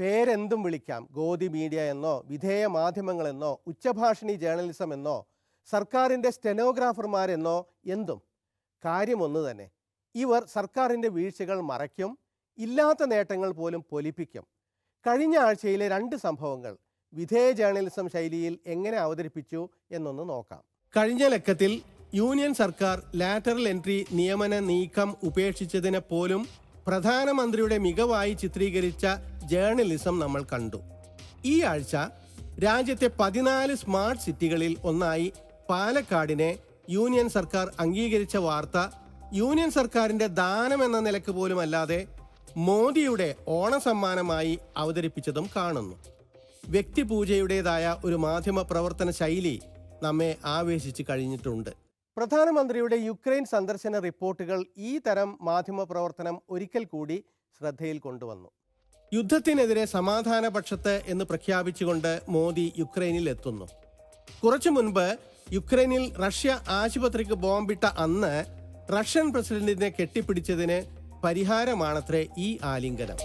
പേരെന്തും വിളിക്കാം. ഗോതി മീഡിയ എന്നോ വിധേയ മാധ്യമങ്ങളെന്നോ ഉച്ചഭാഷിണി ജേർണലിസം എന്നോ സർക്കാരിന്റെ സ്റ്റെനോഗ്രാഫർമാരെന്നോ എന്തും. കാര്യമൊന്നു തന്നെ. ഇവർ സർക്കാരിന്റെ വീഴ്ചകൾ മറയ്ക്കും ഇല്ലാത്ത നേട്ടങ്ങൾ പോലും പൊലിപ്പിക്കും. കഴിഞ്ഞ ആഴ്ചയിലെ രണ്ട് സംഭവങ്ങൾ വിധേയ ജേർണലിസം ശൈലിയിൽ എങ്ങനെ അവതരിപ്പിച്ചു എന്നൊന്ന് നോക്കാം. കഴിഞ്ഞ ലക്കത്തിൽ യൂണിയൻ സർക്കാർ ലാറ്ററൽ എൻട്രി നിയമന നീക്കം ഉപേക്ഷിച്ചതിനെ പോലും പ്രധാനമന്ത്രിയുടെ മികവായി ചിത്രീകരിച്ച ജേർണലിസം നമ്മൾ കണ്ടു. ഈ ആഴ്ച രാജ്യത്തെ പതിനാല് സ്മാർട്ട് സിറ്റികളിൽ ഒന്നായി പാലക്കാടിനെ യൂണിയൻ സർക്കാർ അംഗീകരിച്ച വാർത്ത യൂണിയൻ സർക്കാരിന്റെ ദാനം എന്ന നിലയ്ക്ക് പോലുമല്ലാതെ മോദിയുടെ ഓണസമ്മാനമായി അവതരിപ്പിച്ചതും കാണുന്നു. വ്യക്തിപൂജയുടേതായ ഒരു മാധ്യമ പ്രവർത്തന ശൈലി നമ്മെ ആവേശിച്ച് കഴിഞ്ഞിട്ടുണ്ട്. പ്രധാനമന്ത്രിയുടെ യുക്രൈൻ സന്ദർശന റിപ്പോർട്ടുകൾ ഈ തരം മാധ്യമ പ്രവർത്തനം ഒരിക്കൽ കൂടി ശ്രദ്ധയിൽ കൊണ്ടുവന്നു. യുദ്ധത്തിനെതിരെ സമാധാന പക്ഷത്ത് എന്ന് പ്രഖ്യാപിച്ചുകൊണ്ട് മോദി യുക്രൈനിൽ എത്തുന്നു കുറച്ചു മുൻപ് യുക്രൈനിൽ റഷ്യ ആശുപത്രിക്ക് ബോംബിട്ട അന്ന് റഷ്യൻ പ്രസിഡന്റിനെ കെട്ടിപ്പിടിച്ചതിന് പരിഹാരമാണത്രേ ഈ ആലിംഗനം.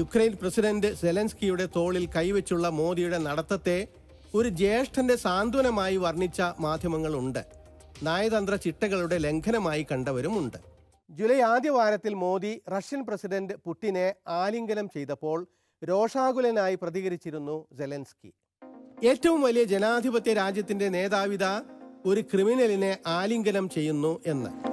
യുക്രൈൻ പ്രസിഡന്റ് സെലൻസ്കിയുടെ തോളിൽ കൈവച്ചുള്ള മോദിയുടെ നടത്തത്തെ ഒരു ജ്യേഷ്ഠന്റെ സാന്ത്വനമായി വർണിച്ച മാധ്യമങ്ങളുണ്ട്. നയതന്ത്ര ചിട്ടകളുടെ ലംഘനമായി കണ്ടവരുമുണ്ട്. ജൂലൈ ആദ്യ വാരത്തിൽ മോദി റഷ്യൻ പ്രസിഡന്റ് പുടിനെ ആലിംഗനം ചെയ്തപ്പോൾ രോഷാകുലനായി പ്രതികരിച്ചിരുന്നു സെലൻസ്കി. ഏറ്റവും വലിയ ജനാധിപത്യ രാജ്യത്തിന്റെ നേതാവിത ഒരു ക്രിമിനലിനെ ആലിംഗനം ചെയ്യുന്നു എന്ന്.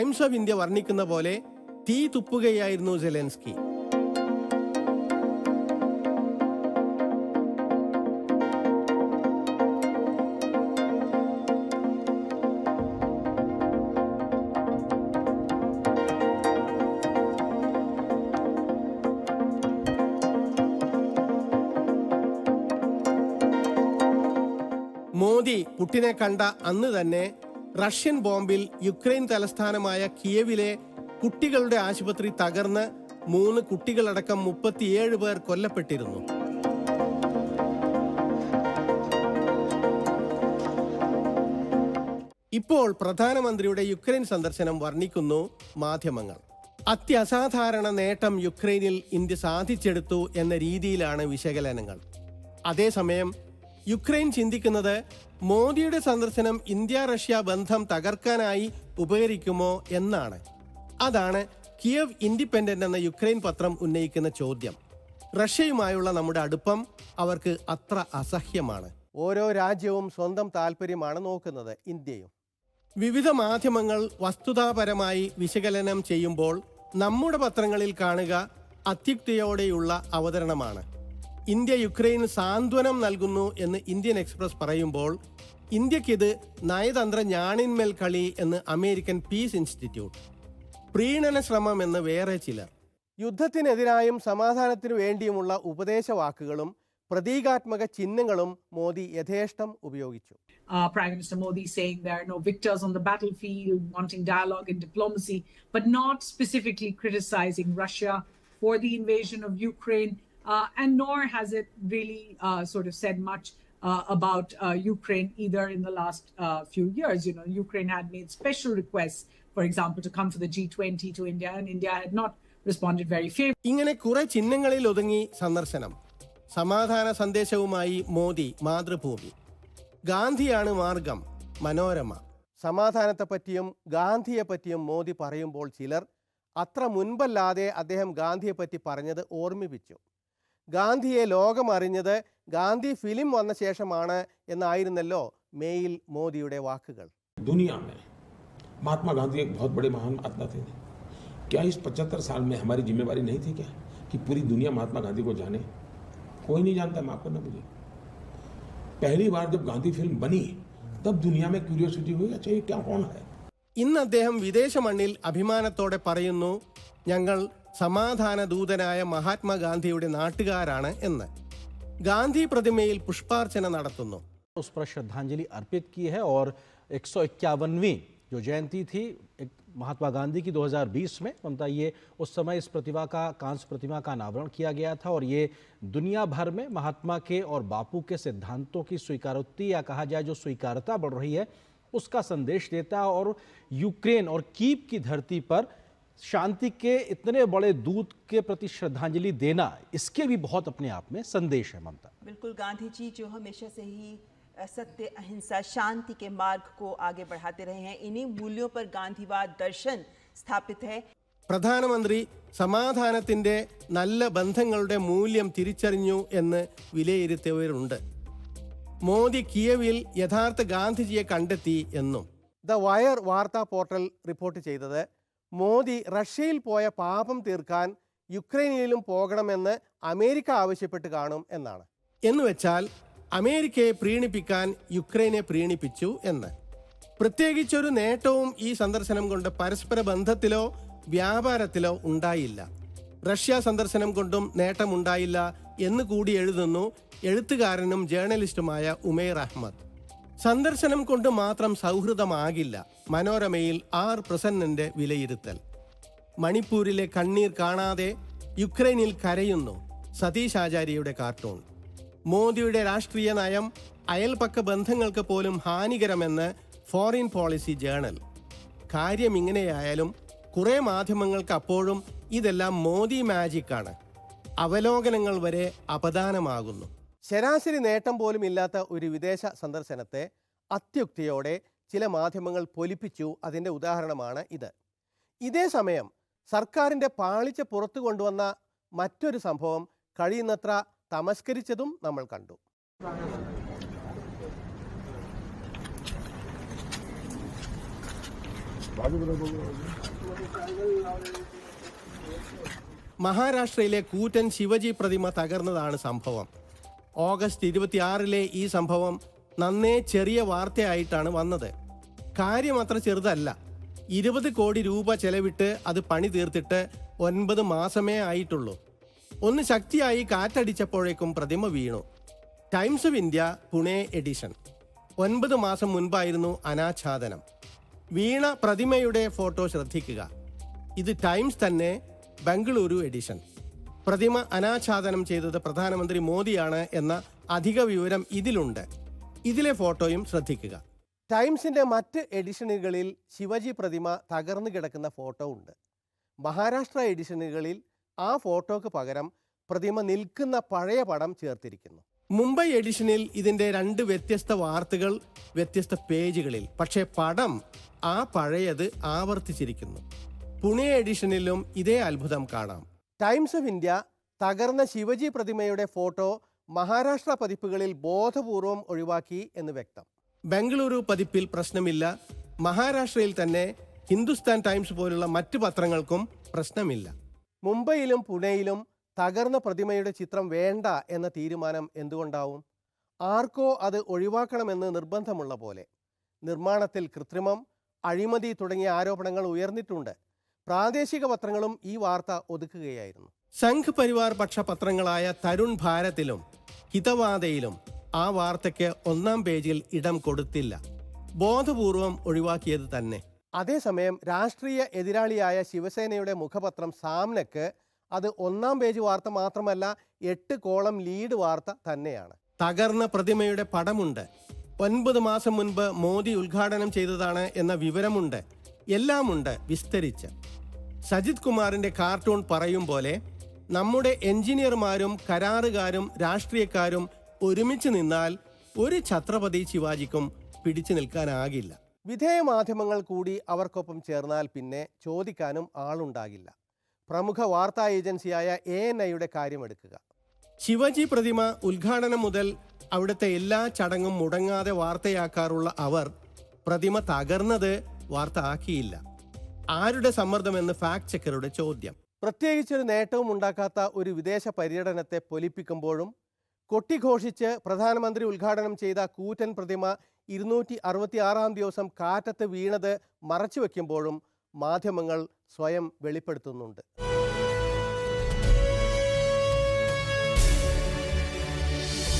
ടൈംസ് ഓഫ് ഇന്ത്യ വർണിക്കുന്ന പോലെ തീ തുപ്പുകയായിരുന്നു സെലൻസ്കി. മോദി പുട്ടിനെ കണ്ട അന്ന് തന്നെ റഷ്യൻ ബോംബിൽ യുക്രൈൻ തലസ്ഥാനമായ കിയവിലെ കുട്ടികളുടെ ആശുപത്രി തകർന്ന് മൂന്ന് കുട്ടികളടക്കം മുപ്പത്തിയേഴ് പേർ കൊല്ലപ്പെട്ടിരുന്നു. ഇപ്പോൾ പ്രധാനമന്ത്രിയുടെ യുക്രൈൻ സന്ദർശനം വർണിക്കുന്നു മാധ്യമങ്ങൾ. അത്യസാധാരണ നേട്ടം യുക്രൈനിൽ ഇന്ത്യ സാധിച്ചെടുത്തു എന്ന രീതിയിലാണ് വിശകലനങ്ങൾ. അതേസമയം യുക്രൈൻ ചിന്തിക്കുന്നത് മോദിയുടെ സന്ദർശനം ഇന്ത്യ റഷ്യ ബന്ധം തകർക്കാനായി ഉപകരിക്കുമോ എന്നാണ്. അതാണ് കിയവ് ഇൻഡിപെൻഡന്റ് എന്ന യുക്രൈൻ പത്രം ഉന്നയിക്കുന്ന ചോദ്യം. റഷ്യയുമായുള്ള നമ്മുടെ അടുപ്പം അവർക്ക് അത്ര അസഹ്യമാണ്. ഓരോ രാജ്യവും സ്വന്തം താല്പര്യമാണ് നോക്കുന്നത് ഇന്ത്യയും. വിവിധ മാധ്യമങ്ങൾ വസ്തുതാപരമായി വിശകലനം ചെയ്യുമ്പോൾ നമ്മുടെ പത്രങ്ങളിൽ കാണുക അത്യുക്തിയോടെയുള്ള അവതരണമാണ്. ഇന്ത്യ യുക്രൈന് സാന്ത്വനം നൽകുന്നു എന്ന് ഇന്ത്യൻ എക്സ്പ്രസ് പറയുമ്പോൾ ഇന്ത്യക്കിത് നയതന്ത്ര ഞാണിന്മേൽ കളി എന്ന് അമേരിക്കൻ പീസ് ഇൻസ്റ്റിറ്റ്യൂട്ട്. പ്രീണന ശ്രമം എന്ന് വേറെ ചിലർ. യുദ്ധത്തിനെതിരായും സമാധാനത്തിനു വേണ്ടിയുമുള്ള ഉപദേശവാക്കുകളും പ്രതീകാത്മക ചിഹ്നങ്ങളും മോദി യഥേഷ്ടം ഉപയോഗിച്ചു. The invasion of Ukraine, uh, and nor has it really uh, sort of said much uh, about uh, Ukraine either in the last uh, few years. You know, Ukraine had made special requests, for example, to come for the G20 to India, and India had not responded very favorably. ഗാന്ധിയാണ് മാർഗം മനോരമ സമാധാനത്തെപ്പറ്റിയും ഗാന്ധിയെപ്പറ്റിയും മോദി പറയുമ്പോൾ ചിലർ അത്ര മുൻപല്ലാതെ അദ്ദേഹം ഗാന്ധിയെപ്പറ്റി പറഞ്ഞത് ഓർമ്മിപ്പിച്ചു ഗാന്ധിയെ ലോകം അറിഞ്ഞത് ഗാന്ധി ഫിലിം വന്ന ശേഷമാണ് എന്നായിരുന്നല്ലോ മേയിൽ മോദിയുടെ വാക്കുകൾ दुनिया में महात्मा गांधी एक बहुत बड़े महान महात्मा थे क्या इस 75 साल में हमारी जिम्मेवारी नहीं थी क्या कि पूरी दुनिया महात्मा गांधी को जाने कोई नहीं जानता माफ करना मुझे पहली बार जब गांधी फिल्म बनी तब दुनिया में क्यूरियोसिटी हुई अच्छा ये क्या कौन है ഇന്ന് അദ്ദേഹം വിദേശ മണ്ണിൽ അഭിമാനത്തോടെ പറയുന്നു ഞങ്ങൾ സമാധാന ദൂതനായ മഹാത്മാഗാന്ധിയുടെ നാട്ടുകാരാണ് എന്ന് ഗാന്ധി പ്രതിമയിൽ പുഷ്പാർച്ചന നടത്തുന്നു उस पर श्रद्धांजलि अर्पित की है और एक सौ इक्यावनवीं जो जयंती थी एक महात्मा गांधी की 2020 में ममता ये उस समय इस प्रतिभा का कांस्य प्रतिमा का अनावरण किया गया था और ये दुनिया भर में महात्मा के और बापू के सिद्धांतों की स्वीकारोक्ति या कहा जाए जो स्वीकारता बढ़ रही है उसका संदेश देता है और यूक्रेन और कीव की धरती पर शांति के इतने बड़े दूत के प्रति श्रद्धांजलि देना इसके भी बहुत अपने आप में संदेश है ममता बिल्कुल गांधी जी जो हमेशा से ही अ, सत्य अहिंसा शांति के मार्ग को आगे बढ़ाते रहे हैं इन्हीं मूल्यों पर गांधीवाद दर्शन स्थापित है പ്രധാനമന്ത്രി സമാധാനത്തിന്റെ നല്ല ബന്ധങ്ങളുടെ മൂല്യം തിരിച്ചറിഞ്ഞു എന്ന് വിലയിരുത്തിയവരുണ്ട് മോദി കിയവിൽ യഥാർത്ഥ ഗാന്ധിജിയെ കണ്ടെത്തി എന്നും ദ വയർ വാർത്താ പോർട്ടൽ റിപ്പോർട്ട് ചെയ്തത് മോദി റഷ്യയിൽ പോയ പാപം തീർക്കാൻ യുക്രൈനിലും പോകണമെന്ന് അമേരിക്ക ആവശ്യപ്പെട്ട് കാണും എന്നാണ്. എന്ന് വെച്ചാൽ അമേരിക്കയെ പ്രീണിപ്പിക്കാൻ യുക്രൈനെ പ്രീണിപ്പിച്ചു എന്ന്. പ്രത്യേകിച്ചൊരു നേട്ടവും ഈ സന്ദർശനം കൊണ്ട് പരസ്പര ബന്ധത്തിലോ വ്യാപാരത്തിലോ ഉണ്ടായില്ല. റഷ്യ സന്ദർശനം കൊണ്ടും നേട്ടമുണ്ടായില്ല എന്ന് കൂടി എഴുതുന്നു എഴുത്തുകാരനും ജേർണലിസ്റ്റുമായ ഉമേർ അഹമ്മദ് സന്ദർശനം കൊണ്ട് മാത്രം സൗഹൃദമാകില്ല മനോരമയിൽ ആർ പ്രസന്നന്റെ വിലയിരുത്തൽ. മണിപ്പൂരിലെ കണ്ണീർ കാണാതെ യുക്രൈനിൽ കരയുന്നു സതീഷ് ആചാര്യയുടെ കാർട്ടൂൺ. മോദിയുടെ രാഷ്ട്രീയ നയം അയൽപക്ക ബന്ധങ്ങൾക്ക് പോലും ഹാനികരമെന്ന് ഫോറിൻ പോളിസി ജേണൽ. കാര്യം ഇങ്ങനെയായാലും കുറെ മാധ്യമങ്ങൾക്ക് അപ്പോഴും ഇതെല്ലാം മോദി മാജിക്കാണ്. അവലോകനങ്ങൾ വരെ അപദാനമാകുന്നു. ശരാശരി നേട്ടം പോലും ഇല്ലാത്ത ഒരു വിദേശ സന്ദർശനത്തെ അത്യുക്തിയോടെ ചില മാധ്യമങ്ങൾ പൊലിപ്പിച്ചു അതിന്റെ ഉദാഹരണമാണ് ഇത്. ഇതേ സമയം സർക്കാരിന്റെ പാളിച്ച പുറത്തു കൊണ്ടുവന്ന മറ്റൊരു സംഭവം കഴിയുന്നത്ര തമസ്കരിച്ചതും നമ്മൾ കണ്ടു. മഹാരാഷ്ട്രയിലെ കൂറ്റൻ ശിവജി പ്രതിമ തകർന്നതാണ് സംഭവം. ഓഗസ്റ്റ് ഇരുപത്തിയാറിലെ ഈ സംഭവം നന്നേ ചെറിയ വാർത്തയായിട്ടാണ് വന്നത്. കാര്യം അത്ര ചെറുതല്ല. ഇരുപത് കോടി രൂപ ചെലവിട്ട് അത് പണി തീർത്തിട്ട് ഒൻപത് മാസമേ ആയിട്ടുള്ളൂ. ഒന്ന് ശക്തിയായി കാറ്റടിച്ചപ്പോഴേക്കും പ്രതിമ വീണു. Times of India Pune edition. ഒൻപത് മാസം മുൻപായിരുന്നു അനാച്ഛാദനം. വീണ പ്രതിമയുടെ ഫോട്ടോ ശ്രദ്ധിക്കുക. ഇത് ടൈംസ് തന്നെ ബംഗളൂരു എഡിഷൻ. പ്രതിമ അനാച്ഛാദനം ചെയ്തത് പ്രധാനമന്ത്രി മോദിയാണ് എന്ന അധിക വിവരം ഇതിലുണ്ട്. ഇതിലെ ഫോട്ടോയും ശ്രദ്ധിക്കുക. ടൈംസിന്റെ മറ്റ് എഡിഷനുകളിൽ ശിവജി പ്രതിമ തകർന്നു കിടക്കുന്ന ഫോട്ടോ ഉണ്ട്. മഹാരാഷ്ട്ര എഡിഷനുകളിൽ ആ ഫോട്ടോക്ക് പകരം പ്രതിമ നിൽക്കുന്ന പഴയ പടം ചേർത്തിരിക്കുന്നു. മുംബൈ എഡിഷനിൽ ഇതിന്റെ രണ്ട് വ്യത്യസ്ത വാർത്തകൾ വ്യത്യസ്ത പേജുകളിൽ. പക്ഷേ പടം ആ പഴയത് ആവർത്തിച്ചിരിക്കുന്നു. പുണെ എഡിഷനിലും ഇതേ അത്ഭുതം കാണാം. ടൈംസ് ഓഫ് ഇന്ത്യ തകർന്ന ശിവജി പ്രതിമയുടെ ഫോട്ടോ മഹാരാഷ്ട്ര പതിപ്പുകളിൽ ബോധപൂർവം ഒഴിവാക്കി എന്ന് വ്യക്തം. ബംഗളൂരു പതിപ്പിൽ പ്രശ്നമില്ല. മഹാരാഷ്ട്രയിൽ തന്നെ ഹിന്ദുസ്ഥാൻ ടൈംസ് പോലുള്ള മറ്റ് പത്രങ്ങൾക്കും പ്രശ്നമില്ല. മുംബൈയിലും പുണെയിലും തകർന്ന പ്രതിമയുടെ ചിത്രം വേണ്ട എന്ന തീരുമാനം എന്തുകൊണ്ടാവും? ആർക്കോ അത് ഒഴിവാക്കണമെന്ന് നിർബന്ധമുള്ള പോലെ. നിർമ്മാണത്തിൽ കൃത്രിമം അഴിമതി തുടങ്ങിയ ആരോപണങ്ങൾ ഉയർന്നിട്ടുണ്ട്. പ്രാദേശിക പത്രങ്ങളും ഈ വാർത്ത ഒതുക്കുകയായിരുന്നു. സംഘ് പരിവാർ പക്ഷ പത്രങ്ങളായ തരുൺ ഭാരതിലും ഹിതവാദയിലും ആ വാർത്തയ്ക്ക് ഒന്നാം പേജിൽ ഇടം കൊടുത്തില്ല. ബോധപൂർവം ഒഴിവാക്കിയത് തന്നെ. അതേസമയം രാഷ്ട്രീയ എതിരാളിയായ ശിവസേനയുടെ മുഖപത്രം സാമ്നക്ക് അത് ഒന്നാം പേജ് വാർത്ത മാത്രമല്ല എട്ട് കോളം ലീഡ് വാർത്ത തന്നെയാണ്. തകർന്ന പ്രതിമയുടെ പടമുണ്ട്. ഒൻപത് മാസം മുൻപ് മോദി ഉദ്ഘാടനം ചെയ്തതാണ് എന്ന വിവരമുണ്ട്. എല്ലാമുണ്ട് വിസ്തരിച്ച്. സജിത് കുമാറിന്റെ കാർട്ടൂൺ പറയും പോലെ നമ്മുടെ എഞ്ചിനീയർമാരും കരാറുകാരും രാഷ്ട്രീയക്കാരും ഒരുമിച്ച് നിന്നാൽ ഒരു ഛത്രപതി ശിവാജിക്കും പിടിച്ചു നിൽക്കാനാകില്ല. വിധേയ മാധ്യമങ്ങൾ കൂടി അവർക്കൊപ്പം ചേർന്നാൽ പിന്നെ ചോദിക്കാനും ആളുണ്ടാകില്ല. പ്രമുഖ വാർത്താ ഏജൻസിയായ എ എൻ ഐയുടെ കാര്യമെടുക്കുക. ശിവജി പ്രതിമ ഉദ്ഘാടനം മുതൽ അവിടുത്തെ എല്ലാ ചടങ്ങും മുടങ്ങാതെ വാർത്തയാക്കാറുള്ള അവർ പ്രതിമ തകർന്നത് വാർത്ത ആക്കിയില്ല ആരുടെ സമ്മർദ്ദമെന്ന് ഫാക്ട് ചെക്കറുടെ ചോദ്യം. പ്രത്യേകിച്ചൊരു നേട്ടവും ഉണ്ടാക്കാത്ത ഒരു വിദേശ പര്യടനത്തെ പൊലിപ്പിക്കുമ്പോഴും കൊട്ടിഘോഷിച്ച് പ്രധാനമന്ത്രി ഉദ്ഘാടനം ചെയ്ത കൂറ്റൻ പ്രതിമ ഇരുന്നൂറ്റി അറുപത്തി ആറാം ദിവസം കാറ്റത്ത് വീണത് മറച്ചു വയ്ക്കുമ്പോഴും മാധ്യമങ്ങൾ സ്വയം വെളിപ്പെടുത്തുന്നുണ്ട്.